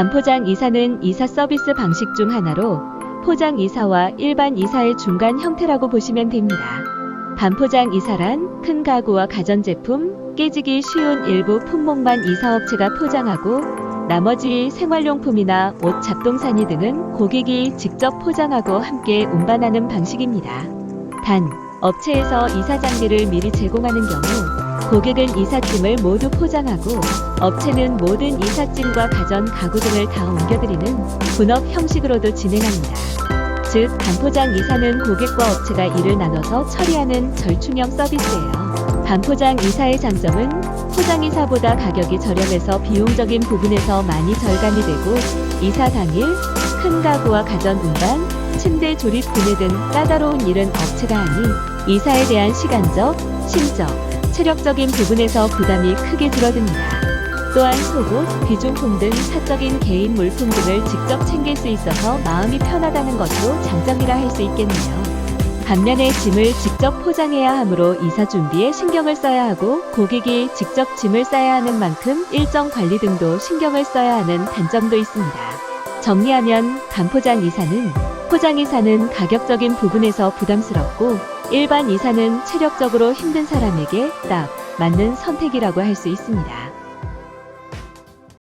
반포장 이사는 이사 서비스 방식 중 하나로 포장 이사와 일반 이사의 중간 형태라고 보시면 됩니다. 반포장 이사란 큰 가구와 가전제품, 깨지기 쉬운 일부 품목만 이사업체가 포장하고 나머지 생활용품이나 옷 잡동사니 등은 고객이 직접 포장하고 함께 운반하는 방식입니다. 단, 업체에서 이사 장비를 미리 제공하는 경우 고객은 이삿짐을 모두 포장하고 업체는 모든 이삿짐과 가전 가구 등을 다 옮겨드리는 분업 형식으로도 진행합니다. 즉, 반포장 이사는 고객과 업체가 일을 나눠서 처리하는 절충형 서비스예요. 반포장 이사의 장점은 포장 이사보다 가격이 저렴해서 비용적인 부분에서 많이 절감이 되고 이사 당일 큰 가구와 가전 운반, 침대 조립 구매 등 까다로운 일은 업체가 하니 이사에 대한 시간적, 심적, 체력적인 부분에서 부담이 크게 줄어듭니다. 또한 속옷, 귀중품 등 사적인 개인 물품 등을 직접 챙길 수 있어서 마음이 편하다는 것도 장점이라 할 수 있겠네요. 반면에 짐을 직접 포장해야 하므로 이사 준비에 신경을 써야 하고 고객이 직접 짐을 싸야 하는 만큼 일정 관리 등도 신경을 써야 하는 단점도 있습니다. 정리하면 반포장 이사는 포장 이사는 가격적인 부분에서 부담스럽고 일반 이사는 체력적으로 힘든 사람에게 딱 맞는 선택이라고 할 수 있습니다.